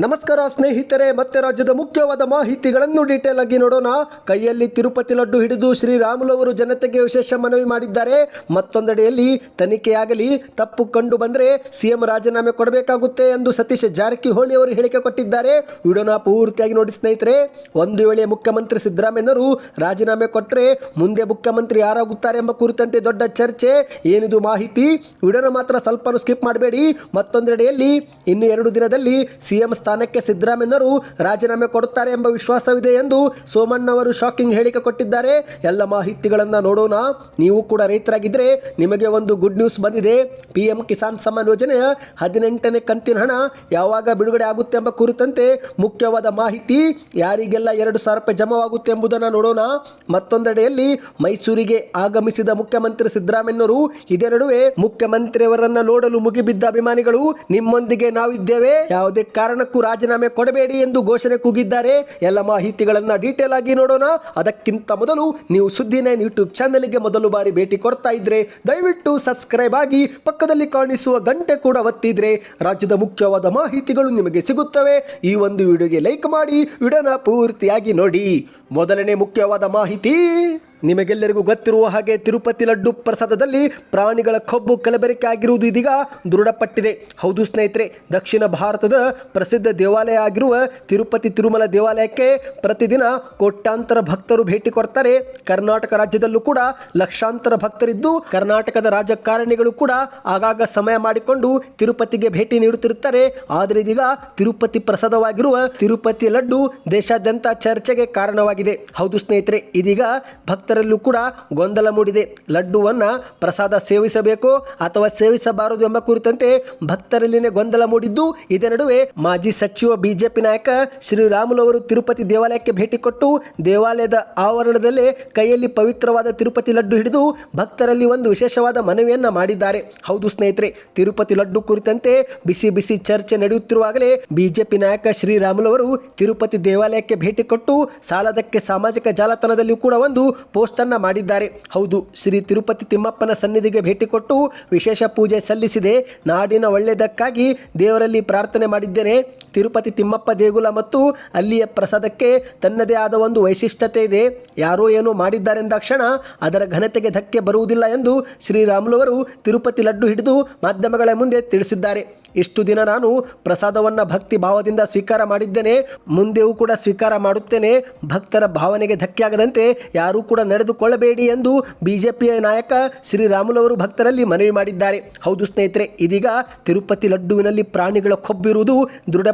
ನಮಸ್ಕಾರ ಸ್ನೇಹಿತರೆ, ಮತ್ತೆ ರಾಜ್ಯದ ಮುಖ್ಯವಾದ ಮಾಹಿತಿಗಳನ್ನು ಡೀಟೇಲ್ ಆಗಿ ನೋಡೋಣ. ಕೈಯಲ್ಲಿ ತಿರುಪತಿ ಲಡ್ಡು ಹಿಡಿದು ಶ್ರೀರಾಮುಲವರು ಜನತೆಗೆ ವಿಶೇಷ ಮನವಿ ಮಾಡಿದ್ದಾರೆ. ಮತ್ತೊಂದೆಡೆಯಲ್ಲಿ ತನಿಖೆಯಾಗಲಿ, ತಪ್ಪು ಕಂಡು ಬಂದರೆ ಸಿಎಂ ರಾಜೀನಾಮೆ ಕೊಡಬೇಕಾಗುತ್ತೆ ಎಂದು ಸತೀಶ್ ಜಾರಕಿಹೊಳಿ ಅವರು ಹೇಳಿಕೆ ಕೊಟ್ಟಿದ್ದಾರೆ. ವಿಡಿಯೋನ ಪೂರ್ತಿಯಾಗಿ ನೋಡಿ ಸ್ನೇಹಿತರೆ, ಒಂದು ವೇಳೆ ಮುಖ್ಯಮಂತ್ರಿ ಸಿದ್ದರಾಮಯ್ಯನವರು ರಾಜೀನಾಮೆ ಕೊಟ್ಟರೆ ಮುಂದೆ ಮುಖ್ಯಮಂತ್ರಿ ಯಾರಾಗುತ್ತಾರೆ ಎಂಬ ಕುರಿತಂತೆ ದೊಡ್ಡ ಚರ್ಚೆ, ಏನಿದು ಮಾಹಿತಿ? ವಿಡಿಯೋನ ಮಾತ್ರ ಸ್ವಲ್ಪ ಸ್ಕಿಪ್ ಮಾಡಬೇಡಿ. ಮತ್ತೊಂದೆಡೆಯಲ್ಲಿ, ಇನ್ನು ಎರಡು ದಿನದಲ್ಲಿ ಸಿಎಂ ಸ್ಥಾನಕ್ಕೆ ಸಿದ್ದರಾಮಯ್ಯನವರು ರಾಜೀನಾಮೆ ಕೊಡುತ್ತಾರೆ ಎಂಬ ವಿಶ್ವಾಸವಿದೆ ಎಂದು ಸೋಮಣ್ಣವರು ಶಾಕಿಂಗ್ ಹೇಳಿಕೆ ಕೊಟ್ಟಿದ್ದಾರೆ. ಎಲ್ಲ ಮಾಹಿತಿಗಳನ್ನು ನೋಡೋಣ. ನೀವು ಕೂಡ ರೈತರಾಗಿದ್ದರೆ ನಿಮಗೆ ಒಂದು ಗುಡ್ ನ್ಯೂಸ್ ಬಂದಿದೆ. ಪಿ ಎಂ ಕಿಸಾನ್ ಸಮ್ಮಾನ್ ಯೋಜನೆಯ ಹದಿನೆಂಟನೇ ಕಂತಿನ ಹಣ ಯಾವಾಗ ಬಿಡುಗಡೆ ಆಗುತ್ತೆ ಎಂಬ ಕುರಿತಂತೆ ಮುಖ್ಯವಾದ ಮಾಹಿತಿ. ಯಾರಿಗೆಲ್ಲ ಎರಡು ಸಾವಿರ ರೂಪಾಯಿ ಜಮಾವಾಗುತ್ತೆ ಎಂಬುದನ್ನು ನೋಡೋಣ. ಮತ್ತೊಂದೆಡೆಯಲ್ಲಿ ಮೈಸೂರಿಗೆ ಆಗಮಿಸಿದ ಮುಖ್ಯಮಂತ್ರಿ ಸಿದ್ದರಾಮಯ್ಯನವರು ಇದೇ ನಡುವೆ ಮುಖ್ಯಮಂತ್ರಿಯವರನ್ನ ನೋಡಲು ಮುಗಿಬಿದ್ದ ಅಭಿಮಾನಿಗಳು ನಿಮ್ಮೊಂದಿಗೆ ನಾವಿದ್ದೇವೆ. ಯಾವುದೇ ಕಾರಣಕ್ಕೂ ರಾಜೀನಾಮೆ ಕೊಡಬೇಡಿ ಎಂದು ಘೋಷಣೆ ಕೂಗಿದ್ದಾರೆ. ಎಲ್ಲ ಮಾಹಿತಿಗಳನ್ನು ಡೀಟೇಲ್ ಆಗಿ ನೋಡೋಣ. ಅದಕ್ಕಿಂತ ಮೊದಲು ನೀವು ಸುದ್ದಿ ನೈನ್ ಯೂಟ್ಯೂಬ್ ಚಾನೆಲ್ಗೆ ಮೊದಲು ಬಾರಿ ಭೇಟಿ ಕೊಡ್ತಾ ಇದ್ರೆ ದಯವಿಟ್ಟು ಸಬ್ಸ್ಕ್ರೈಬ್ ಆಗಿ ಪಕ್ಕದಲ್ಲಿ ಕಾಣಿಸುವ ಗಂಟೆ ಕೂಡ ಒತ್ತಿದ್ರೆ ರಾಜ್ಯದ ಮುಖ್ಯವಾದ ಮಾಹಿತಿಗಳು ನಿಮಗೆ ಸಿಗುತ್ತವೆ. ಈ ಒಂದು ವಿಡಿಯೋಗೆ ಲೈಕ್ ಮಾಡಿ. ವಿಡಿಯೋನ ಪೂರ್ತಿಯಾಗಿ ನೋಡಿ. ಮೊದಲನೇ ಮುಖ್ಯವಾದ ಮಾಹಿತಿ, ನಿಮಗೆಲ್ಲರಿಗೂ ಗೊತ್ತಿರುವ ಹಾಗೆ ತಿರುಪತಿ ಲಡ್ಡು ಪ್ರಸಾದದಲ್ಲಿ ಪ್ರಾಣಿಗಳ ಕೊಬ್ಬು ಕಲಬೆರಕೆ ಆಗಿರುವುದು ಇದೀಗ ದೃಢಪಟ್ಟಿದೆ. ಹೌದು ಸ್ನೇಹಿತರೆ, ದಕ್ಷಿಣ ಭಾರತದ ಪ್ರಸಿದ್ಧ ದೇವಾಲಯ ಆಗಿರುವ ತಿರುಪತಿ ತಿರುಮಲ ದೇವಾಲಯಕ್ಕೆ ಪ್ರತಿದಿನ ಕೋಟ್ಯಾಂತರ ಭಕ್ತರು ಭೇಟಿ ಕೊಡ್ತಾರೆ. ಕರ್ನಾಟಕ ರಾಜ್ಯದಲ್ಲೂ ಕೂಡ ಲಕ್ಷಾಂತರ ಭಕ್ತರಿದ್ದು, ಕರ್ನಾಟಕದ ರಾಜಕಾರಣಿಗಳು ಕೂಡ ಆಗಾಗ ಸಮಯ ಮಾಡಿಕೊಂಡು ತಿರುಪತಿಗೆ ಭೇಟಿ ನೀಡುತ್ತಿರುತ್ತಾರೆ. ಆದರೆ ಇದೀಗ ತಿರುಪತಿ ಪ್ರಸಾದವಾಗಿರುವ ತಿರುಪತಿ ಲಡ್ಡು ದೇಶಾದ್ಯಂತ ಚರ್ಚೆಗೆ ಕಾರಣವಾಗಿದೆ. ಹೌದು ಸ್ನೇಹಿತರೆ, ಇದೀಗ ಭಕ್ತರಲ್ಲೂ ಕೂಡ ಗೊಂದಲ ಮೂಡಿದೆ. ಲಡ್ಡುವನ್ನು ಪ್ರಸಾದ ಸೇವಿಸಬೇಕು ಅಥವಾ ಸೇವಿಸಬಾರದು ಎಂಬ ಕುರಿತಂತೆ ಭಕ್ತರಲ್ಲಿನೇ ಗೊಂದಲ ಮೂಡಿದ್ದು, ಇದೇ ನಡುವೆ ಮಾಜಿ ಸಚಿವ, ಬಿಜೆಪಿ ನಾಯಕ ಶ್ರೀರಾಮುಲು ಅವರು ತಿರುಪತಿ ದೇವಾಲಯಕ್ಕೆ ಭೇಟಿ ಕೊಟ್ಟು ದೇವಾಲಯದ ಆವರಣದಲ್ಲೇ ಕೈಯಲ್ಲಿ ಪವಿತ್ರವಾದ ತಿರುಪತಿ ಲಡ್ಡು ಹಿಡಿದು ಭಕ್ತರಲ್ಲಿ ಒಂದು ವಿಶೇಷವಾದ ಮನವಿಯನ್ನ ಮಾಡಿದ್ದಾರೆ. ಹೌದು ಸ್ನೇಹಿತರೆ, ತಿರುಪತಿ ಲಡ್ಡು ಕುರಿತಂತೆ ಬಿಸಿ ಬಿಸಿ ಚರ್ಚೆ ನಡೆಯುತ್ತಿರುವಾಗಲೇ ಬಿಜೆಪಿ ನಾಯಕ ಶ್ರೀರಾಮುಲು ಅವರು ತಿರುಪತಿ ದೇವಾಲಯಕ್ಕೆ ಭೇಟಿ ಕೊಟ್ಟು ಸಾಲದಕ್ಕೆ ಸಾಮಾಜಿಕ ಜಾಲತಾಣದಲ್ಲಿಯೂ ಕೂಡ ಒಂದು ಪೋಸ್ಟ್ ಅನ್ನ ಮಾಡಿದ್ದಾರೆ. ಹೌದು, ಶ್ರೀ ತಿರುಪತಿ ತಿಮ್ಮಪ್ಪನ ಸನ್ನಿಧಿಗೆ ಭೇಟಿ ಕೊಟ್ಟು ವಿಶೇಷ ಪೂಜೆ ಸಲ್ಲಿಸಿದೆ. ನಾಡಿನ ಒಳ್ಳೆಯದಕ್ಕಾಗಿ ದೇವರಲ್ಲಿ ಪ್ರಾರ್ಥನೆ ಮಾಡಿದ್ದೇನೆ. ತಿರುಪತಿ ತಿಮ್ಮಪ್ಪ ದೇಗುಲ ಮತ್ತು ಅಲ್ಲಿಯ ಪ್ರಸಾದಕ್ಕೆ ತನ್ನದೇ ಆದ ಒಂದು ವೈಶಿಷ್ಟ್ಯತೆ ಇದೆ. ಯಾರೋ ಏನೋ ಮಾಡಿದ್ದಾರೆಂದಾಕ್ಷಣ ಅದರ ಘನತೆಗೆ ಧಕ್ಕೆ ಬರುವುದಿಲ್ಲ ಎಂದು ಶ್ರೀರಾಮುಲುವರು ತಿರುಪತಿ ಲಡ್ಡು ಹಿಡಿದು ಮಾಧ್ಯಮಗಳ ಮುಂದೆ ತಿಳಿಸಿದ್ದಾರೆ. ಇಷ್ಟು ದಿನ ನಾನು ಪ್ರಸಾದವನ್ನು ಭಕ್ತಿ ಭಾವದಿಂದ ಸ್ವೀಕಾರ ಮಾಡಿದ್ದೇನೆ. ಮುಂದೆಯೂ ಕೂಡ ಸ್ವೀಕಾರ ಮಾಡುತ್ತೇನೆ. ಭಕ್ತರ ಭಾವನೆಗೆ ಧಕ್ಕೆಯಾಗದಂತೆ ಯಾರೂ ಕೂಡ ನಡೆದುಕೊಳ್ಳಬೇಡಿ ಎಂದು ಬಿಜೆಪಿಯ ನಾಯಕ ಶ್ರೀರಾಮುಲುವರು ಭಕ್ತರಲ್ಲಿ ಮನವಿ ಮಾಡಿದ್ದಾರೆ. ಹೌದು ಸ್ನೇಹಿತರೆ, ಇದೀಗ ತಿರುಪತಿ ಲಡ್ಡುವಿನಲ್ಲಿ ಪ್ರಾಣಿಗಳ ಕೊಬ್ಬಿರುವುದು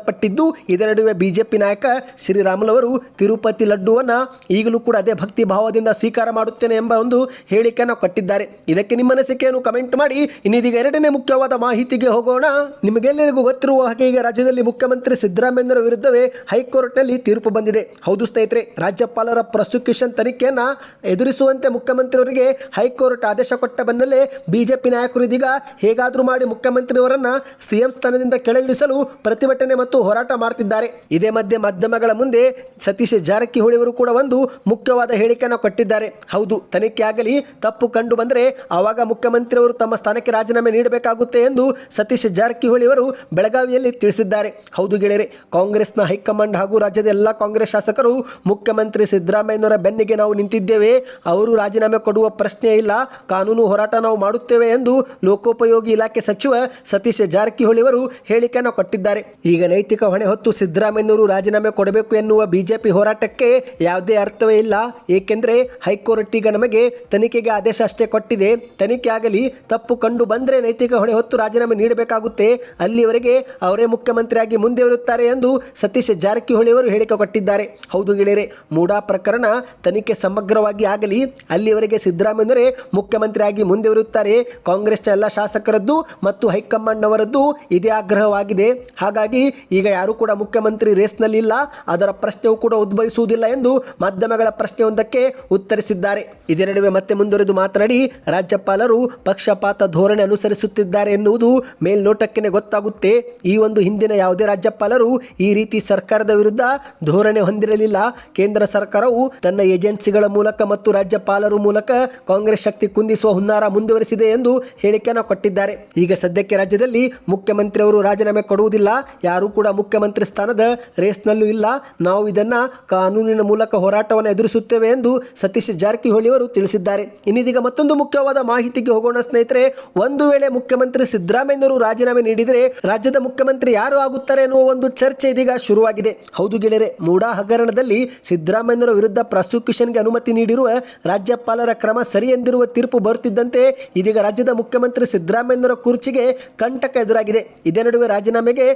ದೃಢಪಟ್ಟಿದ್ದು ಇದರ ನಡುವೆ ಬಿಜೆಪಿ ನಾಯಕ ಶ್ರೀರಾಮುಲವರು ತಿರುಪತಿ ಲಡ್ಡುವನ್ನು ಈಗಲೂ ಕೂಡ ಅದೇ ಭಕ್ತಿ ಭಾವದಿಂದ ಸ್ವೀಕಾರ ಮಾಡುತ್ತೇನೆ ಎಂಬ ಒಂದು ಹೇಳಿಕೆಯನ್ನು ಕೊಟ್ಟಿದ್ದಾರೆ. ಇದಕ್ಕೆ ನಿಮ್ಮ ಅನಿಸಿಕೆಯನ್ನು ಕಮೆಂಟ್ ಮಾಡಿ. ಇನ್ನಿದೀಗ ಎರಡನೇ ಮುಖ್ಯವಾದ ಮಾಹಿತಿಗೆ ಹೋಗೋಣ. ನಿಮಗೆಲ್ಲರಿಗೂ ಗೊತ್ತಿರುವ ಹಾಗೆ ಈಗ ರಾಜ್ಯದಲ್ಲಿ ಮುಖ್ಯಮಂತ್ರಿ ಸಿದ್ದರಾಮಯ್ಯರ ವಿರುದ್ಧವೇ ಹೈಕೋರ್ಟ್ನಲ್ಲಿ ತೀರ್ಪು ಬಂದಿದೆ. ಹೌದು ಸ್ನೇಹಿತರೆ, ರಾಜ್ಯಪಾಲರ ಪ್ರಾಸಿಕ್ಯೂಷನ್ ತನಿಖೆಯನ್ನು ಎದುರಿಸುವಂತೆ ಮುಖ್ಯಮಂತ್ರಿಯವರಿಗೆ ಹೈಕೋರ್ಟ್ ಆದೇಶ ಕೊಟ್ಟ ಬೆನ್ನಲ್ಲೇ ಬಿಜೆಪಿ ನಾಯಕರು ಇದೀಗ ಹೇಗಾದರೂ ಮಾಡಿ ಮುಖ್ಯಮಂತ್ರಿಯವರನ್ನು ಸಿಎಂ ಸ್ಥಾನದಿಂದ ಕೆಳಗಿಳಿಸಲು ಪ್ರತಿಭಟನೆ ಮತ್ತು ಹೋರಾಟ ಮಾಡ್ತಿದ್ದಾರೆ. ಇದೇ ಮಧ್ಯೆ ಮಾಧ್ಯಮಗಳ ಮುಂದೆ ಸತೀಶ್ ಜಾರಕಿಹೊಳಿ ಅವರು ಕೂಡ ಒಂದು ಮುಖ್ಯವಾದ ಹೇಳಿಕೆಯನ್ನು ಕೊಟ್ಟಿದ್ದಾರೆ. ಹೌದು, ತನಿಖೆ ಆಗಲಿ, ತಪ್ಪು ಕಂಡು ಬಂದರೆ ಆವಾಗ ಮುಖ್ಯಮಂತ್ರಿಯವರು ತಮ್ಮ ಸ್ಥಾನಕ್ಕೆ ರಾಜೀನಾಮೆ ನೀಡಬೇಕಾಗುತ್ತೆ ಎಂದು ಸತೀಶ್ ಜಾರಕಿಹೊಳಿ ಅವರು ಬೆಳಗಾವಿಯಲ್ಲಿ ತಿಳಿಸಿದ್ದಾರೆ. ಹೌದು ಗೆಳೆಯರೆ, ಕಾಂಗ್ರೆಸ್ನ ಹೈಕಮಾಂಡ್ ಹಾಗೂ ರಾಜ್ಯದ ಎಲ್ಲ ಕಾಂಗ್ರೆಸ್ ಶಾಸಕರು ಮುಖ್ಯಮಂತ್ರಿ ಸಿದ್ದರಾಮಯ್ಯನವರ ಬೆನ್ನಿಗೆ ನಾವು ನಿಂತಿದ್ದೇವೆ. ಅವರು ರಾಜೀನಾಮೆ ಕೊಡುವ ಪ್ರಶ್ನೆ ಇಲ್ಲ. ಕಾನೂನು ಹೋರಾಟ ನಾವು ಮಾಡುತ್ತೇವೆ ಎಂದು ಲೋಕೋಪಯೋಗಿ ಇಲಾಖೆ ಸಚಿವ ಸತೀಶ್ ಜಾರಕಿಹೊಳಿ ಅವರು ಹೇಳಿಕೆಯನ್ನು ಕೊಟ್ಟಿದ್ದಾರೆ. ಈಗ ನೈತಿಕ ಹೊಣೆ ಹೊತ್ತು ಸಿದ್ದರಾಮಯ್ಯನವರು ರಾಜೀನಾಮೆ ಕೊಡಬೇಕು ಎನ್ನುವ ಬಿಜೆಪಿ ಹೋರಾಟಕ್ಕೆ ಯಾವುದೇ ಅರ್ಥವೇ ಇಲ್ಲ. ಏಕೆಂದರೆ ಹೈಕೋರ್ಟ್ ಈಗ ನಮಗೆ ತನಿಖೆಗೆ ಆದೇಶ ಅಷ್ಟೇ ಕೊಟ್ಟಿದೆ. ತನಿಖೆ ಆಗಲಿ, ತಪ್ಪು ಕಂಡು ಬಂದರೆ ನೈತಿಕ ಹೊಣೆ ಹೊತ್ತು ರಾಜೀನಾಮೆ ನೀಡಬೇಕಾಗುತ್ತೆ. ಅಲ್ಲಿವರೆಗೆ ಅವರೇ ಮುಖ್ಯಮಂತ್ರಿಯಾಗಿ ಮುಂದೆ ಬರುತ್ತಾರೆ ಎಂದು ಸತೀಶ್ ಜಾರಕಿಹೊಳಿ ಅವರು ಹೇಳಿಕೆ ಕೊಟ್ಟಿದ್ದಾರೆ. ಹೌದು ಗೆಳೆಯರೆ, ಮೂಡಾ ಪ್ರಕರಣ ತನಿಖೆ ಸಮಗ್ರವಾಗಿ ಆಗಲಿ, ಅಲ್ಲಿವರೆಗೆ ಸಿದ್ದರಾಮಯ್ಯನವರೇ ಮುಖ್ಯಮಂತ್ರಿಯಾಗಿ ಮುಂದೆ ಬರುತ್ತಾರೆ. ಕಾಂಗ್ರೆಸ್ನ ಎಲ್ಲ ಶಾಸಕರದ್ದು ಮತ್ತು ಹೈಕಮಾಂಡ್ನವರದ್ದು ಇದೇ ಆಗ್ರಹವಾಗಿದೆ. ಹಾಗಾಗಿ ಈಗ ಯಾರು ಕೂಡ ಮುಖ್ಯಮಂತ್ರಿ ರೇಸ್ನಲ್ಲಿ ಇಲ್ಲ ಅದರ ಪ್ರಶ್ನೆಯೂ ಕೂಡ ಉದ್ಭವಿಸುವುದಿಲ್ಲ ಎಂದು ಮಾಧ್ಯಮಗಳ ಪ್ರಶ್ನೆಯೊಂದಕ್ಕೆ ಉತ್ತರಿಸಿದ್ದಾರೆ. ಇದೇ ನಡುವೆ ಮತ್ತೆ ಮುಂದುವರೆದು ಮಾತನಾಡಿ, ರಾಜ್ಯಪಾಲರು ಪಕ್ಷಪಾತ ಧೋರಣೆ ಅನುಸರಿಸುತ್ತಿದ್ದಾರೆ ಎನ್ನುವುದು ಮೇಲ್ನೋಟಕ್ಕೆ ಗೊತ್ತಾಗುತ್ತೆ. ಈ ಒಂದು ಹಿಂದಿನ ಯಾವುದೇ ರಾಜ್ಯಪಾಲರು ಈ ರೀತಿ ಸರ್ಕಾರದ ವಿರುದ್ಧ ಧೋರಣೆ ಹೊಂದಿರಲಿಲ್ಲ. ಕೇಂದ್ರ ಸರ್ಕಾರವು ತನ್ನ ಏಜೆನ್ಸಿಗಳ ಮೂಲಕ ಮತ್ತು ರಾಜ್ಯಪಾಲರು ಮೂಲಕ ಕಾಂಗ್ರೆಸ್ ಶಕ್ತಿ ಕುಂದಿಸುವ ಹುನ್ನಾರ ಮುಂದುವರಿಸಿದೆ ಎಂದು ಹೇಳಿಕೆಯನ್ನು ಕೊಟ್ಟಿದ್ದಾರೆ. ಈಗ ಸದ್ಯಕ್ಕೆ ರಾಜ್ಯದಲ್ಲಿ ಮುಖ್ಯಮಂತ್ರಿಯವರು ರಾಜೀನಾಮೆ ಕೊಡುವುದಿಲ್ಲ. ಯಾರೂ ಕೂಡ ಕೂಡ ಮುಖ್ಯಮಂತ್ರಿ ಸ್ಥಾನದ ರೇಸ್ನಲ್ಲೂ ಇಲ್ಲ. ನಾವು ಇದನ್ನ ಕಾನೂನಿನ ಮೂಲಕ ಹೋರಾಟವನ್ನು ಎದುರಿಸುತ್ತೇವೆ ಎಂದು ಸತೀಶ್ ಜಾರಕಿಹೊಳಿ ಅವರು ತಿಳಿಸಿದ್ದಾರೆ. ಇನ್ನಿದೀಗ ಮತ್ತೊಂದು ಮುಖ್ಯವಾದ ಮಾಹಿತಿಗೆ ಹೋಗೋಣ ಸ್ನೇಹಿತರೆ, ಒಂದು ವೇಳೆ ಮುಖ್ಯಮಂತ್ರಿ ಸಿದ್ದರಾಮಯ್ಯನವರು ರಾಜೀನಾಮೆ ನೀಡಿದರೆ ರಾಜ್ಯದ ಮುಖ್ಯಮಂತ್ರಿ ಯಾರು ಆಗುತ್ತಾರೆ ಎನ್ನುವ ಒಂದು ಚರ್ಚೆ ಇದೀಗ ಶುರುವಾಗಿದೆ. ಹೌದು ಗೆಳೆಯರೆ, ಮೂಡಾ ಹಗರಣದಲ್ಲಿ ಸಿದ್ದರಾಮಯ್ಯನವರ ವಿರುದ್ಧ ಪ್ರಾಸಿಕ್ಯೂಷನ್ಗೆ ಅನುಮತಿ ನೀಡಿರುವ ರಾಜ್ಯಪಾಲರ ಕ್ರಮ ಸರಿ ಎಂದಿರುವ ತೀರ್ಪು ಬರುತ್ತಿದ್ದಂತೆ ಇದೀಗ ರಾಜ್ಯದ ಮುಖ್ಯಮಂತ್ರಿ ಸಿದ್ದರಾಮಯ್ಯನವರ ಕುರ್ಚಿಗೆ ಕಂಟಕ ಎದುರಾಗಿದೆ. ಇದೇ ನಡುವೆ ರಾಜೀನಾಮೆಗೆ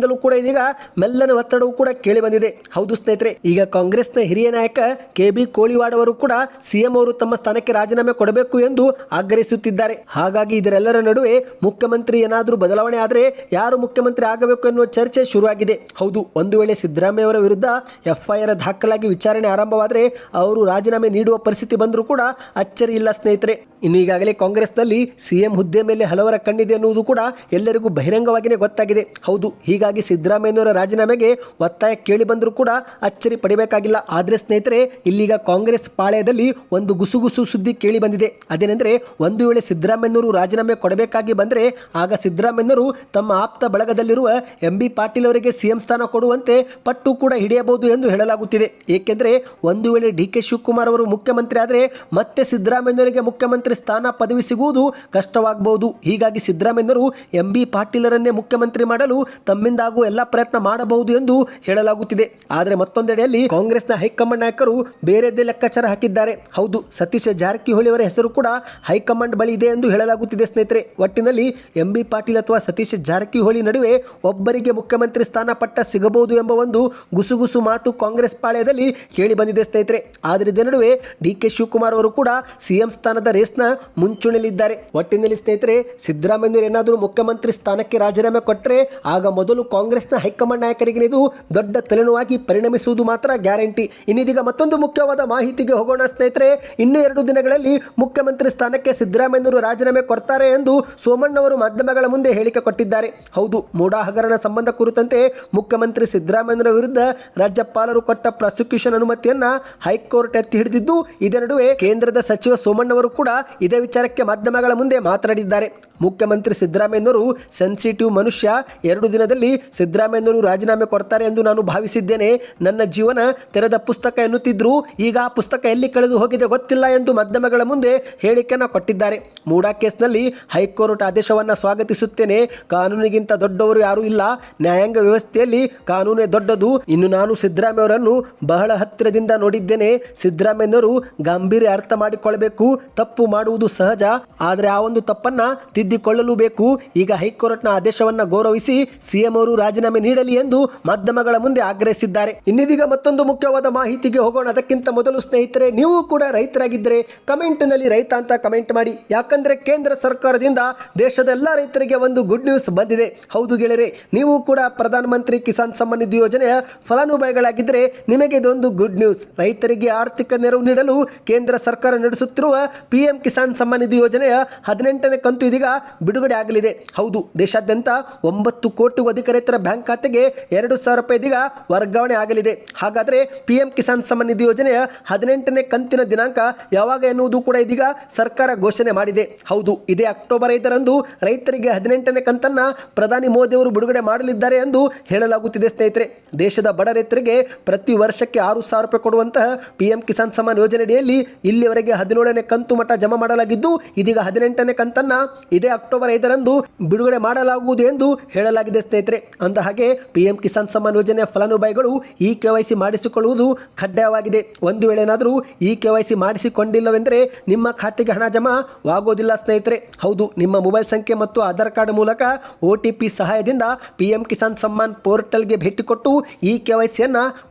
ಸ್ವಪಕ್ಷದಿಂದಲೂ ಕೂಡ ಇದೀಗ ಮೆಲ್ಲನ ಒತ್ತಡವೂ ಕೂಡ ಕೇಳಿ ಬಂದಿದೆ. ಹೌದು ಸ್ನೇಹಿತರೆ, ಈಗ ಕಾಂಗ್ರೆಸ್ನ ಹಿರಿಯ ನಾಯಕ ಕೆ ಬಿ ಕೋಳಿವಾಡ್ ಅವರು ಕೂಡ ಸಿಎಂ ಅವರು ತಮ್ಮ ಸ್ಥಾನಕ್ಕೆ ರಾಜೀನಾಮೆ ಕೊಡಬೇಕು ಎಂದು ಆಗ್ರಹಿಸುತ್ತಿದ್ದಾರೆ. ಹಾಗಾಗಿ ಇದರೆಲ್ಲರ ನಡುವೆ ಮುಖ್ಯಮಂತ್ರಿ ಏನಾದರೂ ಬದಲಾವಣೆ ಆದರೆ ಯಾರು ಮುಖ್ಯಮಂತ್ರಿ ಆಗಬೇಕು ಎನ್ನುವ ಚರ್ಚೆ ಶುರುವಾಗಿದೆ. ಹೌದು, ಒಂದು ವೇಳೆ ಸಿದ್ದರಾಮಯ್ಯ ಅವರ ವಿರುದ್ಧ ಎಫ್ಐಆರ್ ದಾಖಲಾಗಿ ವಿಚಾರಣೆ ಆರಂಭವಾದರೆ ಅವರು ರಾಜೀನಾಮೆ ನೀಡುವ ಪರಿಸ್ಥಿತಿ ಬಂದರೂ ಕೂಡ ಅಚ್ಚರಿ ಇಲ್ಲ ಸ್ನೇಹಿತರೆ. ಇನ್ನು ಈಗಾಗಲೇ ಕಾಂಗ್ರೆಸ್ನಲ್ಲಿ ಸಿಎಂ ಹುದ್ದೆ ಮೇಲೆ ಹಲವರ ಕಣ್ಣಿದೆ ಅನ್ನುವುದು ಕೂಡ ಎಲ್ಲರಿಗೂ ಬಹಿರಂಗವಾಗಿಯೇ ಗೊತ್ತಾಗಿದೆ. ಹೌದು, ಹೀಗಾಗಿ ಸಿದ್ದರಾಮಯ್ಯನವರ ರಾಜೀನಾಮೆಗೆ ಒತ್ತಾಯ ಕೇಳಿ ಬಂದರೂ ಕೂಡ ಅಚ್ಚರಿ ಪಡಿಬೇಕಾಗಿಲ್ಲ. ಆದರೆ ಸ್ನೇಹಿತರೆ, ಇಲ್ಲೀಗ ಕಾಂಗ್ರೆಸ್ ಪಾಳ್ಯದಲ್ಲಿ ಒಂದು ಗುಸುಗುಸು ಸುದ್ದಿ ಕೇಳಿ ಬಂದಿದೆ. ಅದೇನೆಂದರೆ, ಒಂದು ವೇಳೆ ಸಿದ್ದರಾಮಯ್ಯನವರು ರಾಜೀನಾಮೆ ಕೊಡಬೇಕಾಗಿ ಬಂದರೆ, ಆಗ ಸಿದ್ದರಾಮಯ್ಯನವರು ತಮ್ಮ ಆಪ್ತ ಬಳಗದಲ್ಲಿರುವ ಎಂ ಬಿ ಪಾಟೀಲ್ ಅವರಿಗೆ ಸಿಎಂ ಸ್ಥಾನ ಕೊಡುವಂತೆ ಪಟ್ಟು ಕೂಡ ಹಿಡಿಯಬಹುದು ಎಂದು ಹೇಳಲಾಗುತ್ತಿದೆ. ಏಕೆಂದರೆ, ಒಂದು ವೇಳೆ ಡಿ ಕೆ ಶಿವಕುಮಾರ್ ಅವರು ಮುಖ್ಯಮಂತ್ರಿ ಆದರೆ ಮತ್ತೆ ಸಿದ್ದರಾಮಯ್ಯನವರಿಗೆ ಮುಖ್ಯಮಂತ್ರಿ ಸ್ಥಾನ ಪದವಿ ಸಿಗುವುದು ಕಷ್ಟವಾಗಬಹುದು. ಹೀಗಾಗಿ ಸಿದ್ದರಾಮಯ್ಯರು ಎಂ ಬಿ ಪಾಟೀಲರನ್ನೇ ಮುಖ್ಯಮಂತ್ರಿ ಮಾಡಲು ತಮ್ಮಿಂದಾಗುವ ಎಲ್ಲ ಪ್ರಯತ್ನ ಮಾಡಬಹುದು ಎಂದು ಹೇಳಲಾಗುತ್ತಿದೆ. ಆದರೆ ಮತ್ತೊಂದೆಡೆಯಲ್ಲಿ ಕಾಂಗ್ರೆಸ್ನ ಹೈಕಮಾಂಡ್ ನಾಯಕರು ಬೇರೆದೇ ಲೆಕ್ಕಾಚಾರ ಹಾಕಿದ್ದಾರೆ. ಹೌದು, ಸತೀಶ್ ಜಾರಕಿಹೊಳಿ ಅವರ ಹೆಸರು ಕೂಡ ಹೈಕಮಾಂಡ್ ಬಳಿ ಇದೆ ಎಂದು ಹೇಳಲಾಗುತ್ತಿದೆ ಸ್ನೇಹಿತರೆ. ಒಟ್ಟಿನಲ್ಲಿ ಎಂ ಬಿ ಪಾಟೀಲ್ ಅಥವಾ ಸತೀಶ್ ಜಾರಕಿಹೊಳಿ ನಡುವೆ ಒಬ್ಬರಿಗೆ ಮುಖ್ಯಮಂತ್ರಿ ಸ್ಥಾನ ಪಟ್ಟ ಸಿಗಬಹುದು ಎಂಬ ಒಂದು ಗುಸುಗುಸು ಮಾತು ಕಾಂಗ್ರೆಸ್ ಪಾಳ್ಯದಲ್ಲಿ ಕೇಳಿ ಬಂದಿದೆ ಸ್ನೇಹಿತರೆ. ಆದರೆ ಇದರ ನಡುವೆ ಡಿ ಕೆ ಶಿವಕುಮಾರ್ ಅವರು ಕೂಡ ಸಿಎಂ ಸ್ಥಾನದ ರೇಸ್ನ ಮುಂಚೂಣಿಯಲ್ಲಿದ್ದಾರೆ. ಒಟ್ಟಿನಲ್ಲಿ ಸ್ನೇಹಿತರೆ ಸಿದ್ದರಾಮಯ್ಯವರು ಏನಾದರೂ ಮುಖ್ಯಮಂತ್ರಿ ಸ್ಥಾನಕ್ಕೆ ರಾಜೀನಾಮೆ ಕೊಟ್ಟರೆ ಆಗ ಮೊದಲು ಕಾಂಗ್ರೆಸ್ನ ಹೈಕಮಾಂಡ್ ನಾಯಕರಿಗೆ ಇದು ದೊಡ್ಡ ತಲೆನೋವಾಗಿ ಪರಿಣಮಿಸುವುದು ಮಾತ್ರ ಗ್ಯಾರಂಟಿ. ಇನ್ನಿದೀಗ ಮತ್ತೊಂದು ಮುಖ್ಯವಾದ ಮಾಹಿತಿಗೆ ಹೋಗೋಣ ಸ್ನೇಹಿತರೆ. ಇನ್ನೂ ಎರಡು ದಿನಗಳಲ್ಲಿ ಮುಖ್ಯಮಂತ್ರಿ ಸ್ಥಾನಕ್ಕೆ ಸಿದ್ದರಾಮಯ್ಯವರು ರಾಜೀನಾಮೆ ಕೊಡ್ತಾರೆ ಎಂದು ಸೋಮಣ್ಣವರು ಮಾಧ್ಯಮಗಳ ಮುಂದೆ ಹೇಳಿಕೆ ಕೊಟ್ಟಿದ್ದಾರೆ. ಹೌದು ಮೂಡಾ ಹಗರಣ ಸಂಬಂಧ ಕುರಿತಂತೆ ಮುಖ್ಯಮಂತ್ರಿ ಸಿದ್ದರಾಮಯ್ಯರ ವಿರುದ್ಧ ರಾಜ್ಯಪಾಲರು ಕೊಟ್ಟ ಪ್ರಾಸಿಕ್ಯೂಷನ್ ಅನುಮತಿಯನ್ನ ಹೈಕೋರ್ಟ್ ಎತ್ತಿ ಹಿಡಿದಿದ್ದು, ಇದರ ನಡುವೆ ಕೇಂದ್ರದ ಸಚಿವ ಸೋಮಣ್ಣವರು ಕೂಡ ಇದೇ ವಿಚಾರಕ್ಕೆ ಮಾಧ್ಯಮಗಳ ಮುಂದೆ ಮಾತನಾಡಿದ್ದಾರೆ. ಮುಖ್ಯಮಂತ್ರಿ ಸಿದ್ದರಾಮಯ್ಯನವರು ಸೆನ್ಸಿಟಿವ್ ಮನುಷ್ಯ. ಎರಡು ದಿನದಲ್ಲಿ ಸಿದ್ದರಾಮಯ್ಯನವರು ರಾಜೀನಾಮೆ ಕೊಡ್ತಾರೆ ಎಂದು ನಾನು ಭಾವಿಸಿದ್ದೇನೆ. ನನ್ನ ಜೀವನ ತೆರೆದ ಪುಸ್ತಕ ಎನ್ನುತ್ತಿದ್ದರು ಈಗ ಆ ಪುಸ್ತಕ ಎಲ್ಲಿ ಕಳೆದು ಹೋಗಿದೆ ಗೊತ್ತಿಲ್ಲ ಎಂದು ಮಾಧ್ಯಮಗಳ ಮುಂದೆ ಹೇಳಿಕೆಯನ್ನು ಕೊಟ್ಟಿದ್ದಾರೆ. ಮೂಡಾ ಕೇಸ್ನಲ್ಲಿ ಹೈಕೋರ್ಟ್ ಆದೇಶವನ್ನು ಸ್ವಾಗತಿಸುತ್ತೇನೆ. ಕಾನೂನಿಗಿಂತ ದೊಡ್ಡವರು ಯಾರೂ ಇಲ್ಲ. ನ್ಯಾಯಾಂಗ ವ್ಯವಸ್ಥೆಯಲ್ಲಿ ಕಾನೂನೇ ದೊಡ್ಡದು. ಇನ್ನು ನಾನು ಸಿದ್ದರಾಮಯ್ಯ ಅವರನ್ನು ಬಹಳ ಹತ್ತಿರದಿಂದ ನೋಡಿದ್ದೇನೆ. ಸಿದ್ದರಾಮಯ್ಯನವರು ಗಂಭೀರ ಅರ್ಥ ಮಾಡಿಕೊಳ್ಳಬೇಕು ತಪ್ಪು ಮಾಡುವುದು ಸಹಜ, ಆದರೆ ಆ ಒಂದು ತಪ್ಪನ್ನ ತಿದ್ದಿಕೊಳ್ಳಲು ಬೇಕು ಈಗ ಹೈಕೋರ್ಟ್ನ ಆದೇಶವನ್ನ ಗೌರವಿಸಿ ಸಿಎಂ ಅವರು ರಾಜೀನಾಮೆ ನೀಡಲಿ ಎಂದು ಮಾಧ್ಯಮಗಳ ಮುಂದೆ ಆಗ್ರಹಿಸಿದ್ದಾರೆ. ಇನ್ನಿದೀಗ ಮತ್ತೊಂದು ಮುಖ್ಯವಾದ ಮಾಹಿತಿಗೆ ಹೋಗೋಣ. ಅದಕ್ಕಿಂತ ಮೊದಲು ಸ್ನೇಹಿತರೆ, ನೀವು ಕೂಡ ರೈತರಾಗಿದ್ದರೆ ಕಮೆಂಟ್ನಲ್ಲಿ ರೈತ ಅಂತ ಕಮೆಂಟ್ ಮಾಡಿ. ಯಾಕಂದ್ರೆ ಕೇಂದ್ರ ಸರ್ಕಾರದಿಂದ ದೇಶದ ಎಲ್ಲಾ ರೈತರಿಗೆ ಒಂದು ಗುಡ್ ನ್ಯೂಸ್ ಬಂದಿದೆ. ಹೌದು ಗೆಳೆಯರೆ, ನೀವು ಕೂಡ ಪ್ರಧಾನಮಂತ್ರಿ ಕಿಸಾನ್ ಸಮ್ಮಾನ್ ನಿಧಿ ಯೋಜನೆಯ ಫಲಾನುಭವಿಗಳಾಗಿದ್ದರೆ ನಿಮಗೆ ಇದೊಂದು ಗುಡ್ ನ್ಯೂಸ್ ರೈತರಿಗೆ ಆರ್ಥಿಕ ನೆರವು ನೀಡಲು ಕೇಂದ್ರ ಸರ್ಕಾರ ನಡೆಸುತ್ತಿರುವ ಪಿ ಎಂ ಕಿಸಾನ್ ಸಮ್ಮಾನ್ ನಿಧಿ ಯೋಜನೆಯ ಹದಿನೆಂಟನೇ ಕಂತು ಇದೀಗ ಬಿಡುಗಡೆ ಆಗಲಿದೆ. ಹೌದು, ದೇಶಾದ್ಯಂತ ಒಂಬತ್ತು ಕೋಟಿ ಅಧಿಕ ರೈತರ ಬ್ಯಾಂಕ್ ಖಾತೆಗೆ ಎರಡು ಸಾವಿರ ರೂಪಾಯಿ ಇದೀಗ ವರ್ಗಾವಣೆ ಆಗಲಿದೆ. ಹಾಗಾದರೆ ಪಿ ಎಂ ಕಿಸಾನ್ ಸಮ್ಮಾನ್ ನಿಧಿ ಯೋಜನೆಯ ಹದಿನೆಂಟನೇ ಕಂತಿನ ದಿನಾಂಕ ಯಾವಾಗ ಎನ್ನುವುದು ಕೂಡ ಇದೀಗ ಸರ್ಕಾರ ಘೋಷಣೆ ಮಾಡಿದೆ. ಹೌದು, ಇದೇ ಅಕ್ಟೋಬರ್ ಐದರಂದು ರೈತರಿಗೆ ಹದಿನೆಂಟನೇ ಕಂತನ್ನು ಪ್ರಧಾನಿ ಮೋದಿ ಅವರು ಬಿಡುಗಡೆ ಮಾಡಲಿದ್ದಾರೆ ಎಂದು ಹೇಳಲಾಗುತ್ತಿದೆ ಸ್ನೇಹಿತರೆ. ದೇಶದ ಬಡ ರೈತರಿಗೆ ಪ್ರತಿ ವರ್ಷಕ್ಕೆ ಆರು ಸಾವಿರ ರೂಪಾಯಿ ಕೊಡುವಂತಹ ಪಿ ಎಂ ಕಿಸಾನ್ ಸಮ್ಮಾನ್ ಯೋಜನೆಯಡಿಯಲ್ಲಿ ಇಲ್ಲಿವರೆಗೆ ಹದಿನೇಳನೇ ಕಂತು ಮಟ್ಟ ಜಮಾ ಮಾಡಲಾಗಿದ್ದು, ಇದೀಗ ಹದಿನೆಂಟನೇ ಕಂತನ್ನ ಇದೇ ಅಕ್ಟೋಬರ್ ಐದರಂದು ಬಿಡುಗಡೆ ಮಾಡಲಾಗುವುದು ಎಂದು ಹೇಳಲಾಗಿದೆ ಸ್ನೇಹಿತರೆ. ಅಂದ ಹಾಗೆ, ಪಿಎಂ ಕಿಸಾನ್ ಸಮ್ಮಾನ್ ಯೋಜನೆಯ ಫಲಾನುಭವಿಗಳು ಈ ಕೆ ಮಾಡಿಸಿಕೊಳ್ಳುವುದು ಕಡ್ಡಾಯವಾಗಿದೆ. ಒಂದು ವೇಳೆ ಏನಾದರೂ ಈ ಕೆ ವೈ ಮಾಡಿಸಿಕೊಂಡಿಲ್ಲವೆಂದರೆ ನಿಮ್ಮ ಖಾತೆಗೆ ಹಣ ಜಮಾ ಆಗೋದಿಲ್ಲ ಸ್ನೇಹಿತರೆ. ಹೌದು, ನಿಮ್ಮ ಮೊಬೈಲ್ ಸಂಖ್ಯೆ ಮತ್ತು ಆಧಾರ್ ಕಾರ್ಡ್ ಮೂಲಕ ಒ ಸಹಾಯದಿಂದ ಪಿಎಂ ಕಿಸಾನ್ ಸಮ್ಮಾನ್ ಪೋರ್ಟಲ್ಗೆ ಭೇಟಿ ಕೊಟ್ಟು ಈ ಕೆ ವೈ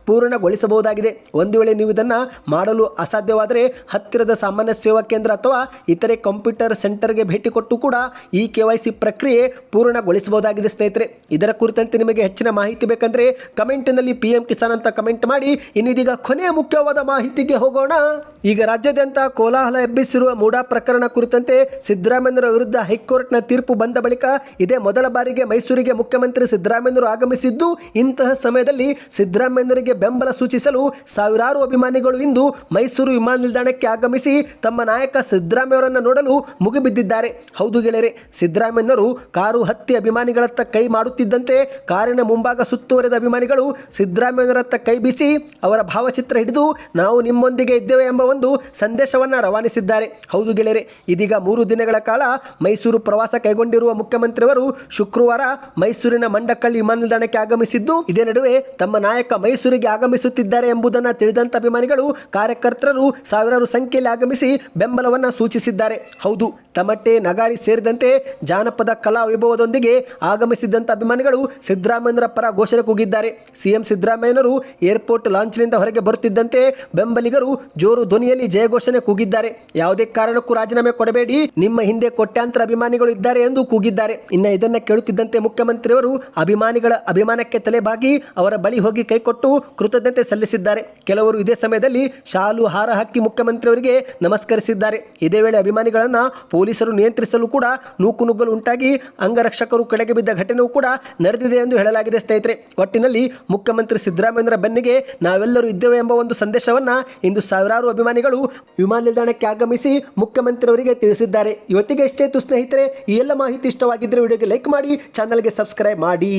ಪೂರ್ಣಗೊಳಿಸಬಹುದಾಗಿದೆ. ಒಂದು ವೇಳೆ ನೀವು ಇದನ್ನು ಮಾಡಲು ಅಸಾಧ್ಯವಾದರೆ ಹತ್ತಿರದ ಸಾಮಾನ್ಯ ಸೇವಾ ಕೇಂದ್ರ ಅಥವಾ ಇತರೆ ಕಂಪ್ಯೂಟರ್ ಸೆಂಟರ್ಗೆ ಭೇಟಿ ಕೊಟ್ಟು ಕೂಡ ಈ ಕೆ ಪ್ರಕ್ರಿಯೆ ಪೂರ್ಣಗೊಳಿಸಬಹುದಾಗಿದೆ, ಸ್ನೇಹಿತರೆ. ಇದರ ಕುರಿತಂತೆ ನಿಮಗೆ ಹೆಚ್ಚಿನ ಮಾಹಿತಿ ಬೇಕಂದರೆ ಕಮೆಂಟ್ನಲ್ಲಿ ಪಿ ಎಂ ಕಿಸಾನ್ ಅಂತ ಕಮೆಂಟ್ ಮಾಡಿ. ಇನ್ನಿದೀಗ ಕೊನೆಯ ಮುಖ್ಯವಾದ ಮಾಹಿತಿಗೆ ಹೋಗೋಣ. ಈಗ ರಾಜ್ಯಾದ್ಯಂತ ಕೋಲಾಹಲ ಎಬ್ಬಿಸಿರುವ ಮೂಡಾ ಪ್ರಕರಣ ಕುರಿತಂತೆ ಸಿದ್ದರಾಮಯ್ಯರ ವಿರುದ್ಧ ಹೈಕೋರ್ಟ್ನ ತೀರ್ಪು ಬಂದ ಬಳಿಕ ಇದೇ ಮೊದಲ ಬಾರಿಗೆ ಮೈಸೂರಿಗೆ ಮುಖ್ಯಮಂತ್ರಿ ಸಿದ್ದರಾಮಯ್ಯರು ಆಗಮಿಸಿದ್ದು, ಇಂತಹ ಸಮಯದಲ್ಲಿ ಸಿದ್ದರಾಮಯ್ಯರಿಗೆ ಬೆಂಬಲ ಸೂಚಿಸಲು ಸಾವಿರಾರು ಅಭಿಮಾನಿಗಳು ಇಂದು ಮೈಸೂರು ವಿಮಾನ ನಿಲ್ದಾಣಕ್ಕೆ ಆಗಮಿಸಿ ತಮ್ಮ ನಾಯಕ ಸಿದ್ದರಾಮಯ್ಯವರನ್ನ ನೋಡಲು ಮುಗಿಬಿದ್ದಿದ್ದಾರೆ. ಹೌದು ಗೆಳೆಯರೆ, ಸಿದ್ದರಾಮಯ್ಯನವರು ಕಾರು ಹತ್ತಿ ಅಭಿಮಾನಿಗಳತ್ತ ಕೈ ಮಾಡುತ್ತಿದ್ದಂತೆ ಕಾರಿನ ಮುಂಭಾಗ ಸುತ್ತುವರೆದ ಅಭಿಮಾನಿಗಳು ಸಿದ್ದರಾಮಯ್ಯನವರತ್ತ ಕೈ ಬೀಸಿ ಅವರ ಭಾವಚಿತ್ರ ಹಿಡಿದು ನಾವು ನಿಮ್ಮೊಂದಿಗೆ ಇದ್ದೇವೆ ಎಂಬ ಒಂದು ಸಂದೇಶವನ್ನು ರವಾನಿಸಿದ್ದಾರೆ. ಹೌದು ಗೆಳೆಯರೆ, ಇದೀಗ ಮೂರು ದಿನಗಳ ಕಾಲ ಮೈಸೂರು ಪ್ರವಾಸ ಕೈಗೊಂಡಿರುವ ಮುಖ್ಯಮಂತ್ರಿಯವರು ಶುಕ್ರವಾರ ಮೈಸೂರಿನ ಮಂಡಕಳ್ಳಿ ವಿಮಾನ ನಿಲ್ದಾಣಕ್ಕೆ ಆಗಮಿಸಿದ್ದು, ಇದೇ ನಡುವೆ ತಮ್ಮ ನಾಯಕ ಮೈಸೂರಿಗೆ ಆಗಮಿಸುತ್ತಿದ್ದಾರೆ ಎಂಬುದನ್ನು ತಿಳಿದಂತ ಅಭಿಮಾನಿಗಳು ಕಾರ್ಯಕರ್ತರು ಸಾವಿರಾರು ಸಂಖ್ಯೆಯಲ್ಲಿ ಆಗಮಿಸಿ ಬೆಂಬಲವನ್ನ ಸೂಚಿಸಿದ್ದಾರೆ. ಹೌದು ತಮಟೆ ನಗಾರಿ ಸೇರಿದಂತೆ ಜಾನಪದ ಕಲಾ ವೈಭವದೊಂದಿಗೆ ಆಗಮಿಸಿದ್ದಂಥ ಅಭಿಮಾನಿಗಳು ಸಿದ್ದರಾಮಯ್ಯರ ಪರ ಘೋಷಣೆ ಕೂಗಿದ್ದಾರೆ. ಸಿಎಂ ಸಿದ್ದರಾಮಯ್ಯನವರು ಏರ್ಪೋರ್ಟ್ ಲಾಂಚ್ನಿಂದ ಹೊರಗೆ ಬರುತ್ತಿದ್ದಂತೆ ಬೆಂಬಲಿಗರು ಜೋರು ಧ್ವನಿಯಲ್ಲಿ ಜಯ ಘೋಷಣೆ ಕೂಗಿದ್ದಾರೆ. ಯಾವುದೇ ಕಾರಣಕ್ಕೂ ರಾಜೀನಾಮೆ ಕೊಡಬೇಡಿ, ನಿಮ್ಮ ಹಿಂದೆ ಕೋಟ್ಯಾಂತರ ಅಭಿಮಾನಿಗಳು ಇದ್ದಾರೆ ಎಂದು ಕೂಗಿದ್ದಾರೆ. ಇನ್ನು ಇದನ್ನು ಕೇಳುತ್ತಿದ್ದಂತೆ ಮುಖ್ಯಮಂತ್ರಿಯವರು ಅಭಿಮಾನಿಗಳ ಅಭಿಮಾನಕ್ಕೆ ತಲೆಬಾಗಿ ಅವರ ಬಳಿ ಹೋಗಿ ಕೈಕೊಟ್ಟು ಕೃತಜ್ಞತೆ ಸಲ್ಲಿಸಿದ್ದಾರೆ. ಕೆಲವರು ಇದೇ ಸಮಯದಲ್ಲಿ ಶಾಲು ಹಾರ ಹಾಕಿ ಮುಖ್ಯಮಂತ್ರಿಯವರಿಗೆ ನಮಸ್ಕರಿಸಿದ್ದಾರೆ. ಇದೇ ವೇಳೆ ಅಭಿಮಾನಿಗಳನ್ನು ಪೊಲೀಸರು ನಿಯಂತ್ರಿಸಲು ಕೂಡ ನೂಕು ನುಗ್ಗಲು ಉಂಟಾಗಿ ಅಂಗರಕ್ಷಕರು ಕೆಳಗೆ ಬಿದ್ದ ಘಟನೆಯೂ ಕೂಡ ನಡೆದಿದೆ ಎಂದು ಹೇಳಲಾಗಿದೆ, ಸ್ನೇಹಿತರೆ. ಒಟ್ಟಿನಲ್ಲಿ ಮುಖ್ಯಮಂತ್ರಿ ಸಿದ್ದರಾಮಯ್ಯರ ಬೆನ್ನಿಗೆ ನಾವೆಲ್ಲರೂ ಇದ್ದೇವೆ ಎಂಬ ಒಂದು ಸಂದೇಶವನ್ನು ಇಂದು ಸಾವಿರಾರು ಅಭಿಮಾನಿಗಳು ವಿಮಾನ ನಿಲ್ದಾಣಕ್ಕೆ ಆಗಮಿಸಿ ಮುಖ್ಯಮಂತ್ರಿಯವರಿಗೆ ತಿಳಿಸಿದ್ದಾರೆ. ಇವತ್ತಿಗೆ ಎಷ್ಟೇ ಸ್ನೇಹಿತರೆ. ಈ ಎಲ್ಲ ಮಾಹಿತಿ ಇಷ್ಟವಾಗಿದ್ದರೆ ವಿಡಿಯೋಗೆ ಲೈಕ್ ಮಾಡಿ, ಚಾನಲ್ಗೆ ಸಬ್ಸ್ಕ್ರೈಬ್ ಮಾಡಿ.